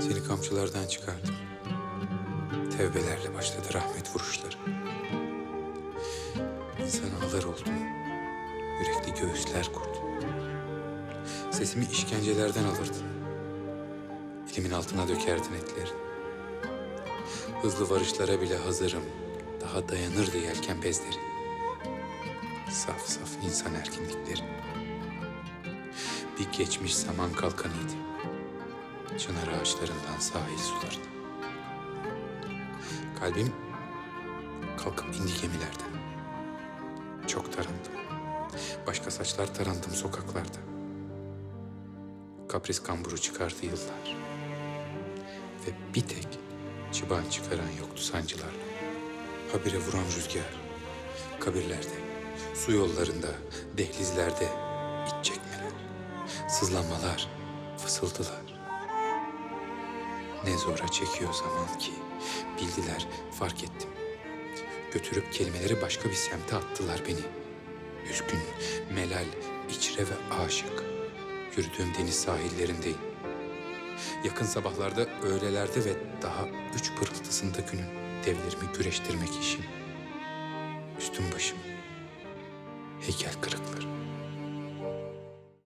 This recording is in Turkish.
Seni kamçılardan çıkardım. Tevbelerle başladı rahmet vuruşları. İnsan ağlar oldum. Yürekli göğüsler kurdum. Sesimi işkencelerden alırdın. Elimin altına dökerdin etlerin. Hızlı varışlara bile hazırım. Daha dayanırdı yelken bezleri. Saf saf insan erkinlikleri. Bir geçmiş zaman kalkanıydı. Çınar ağaçlarından sahil sularına. Kalbim kalkıp indi gemilerden. Çok tarandım. Başka saçlar tarandım sokaklarda. Kapris kamburu çıkardı yıllar. Ve bir tek çıban çıkaran yoktu sancılarla. Habire vuran rüzgar. Kabirlerde, su yollarında, dehlizlerde iç çekmeler, sızlanmalar, fısıltılar. Ne zora çekiyor zaman ki bildiler, fark ettim. Götürüp kelimeleri başka bir semte attılar beni. Üzgün, melal, içre ve aşık. Yürüdüğüm deniz sahillerindeyim. Yakın sabahlarda, öğlelerde ve daha üç pırıltısında günün devlerimi güreştirmek işim. Üstüm başım, heykel kırıkları.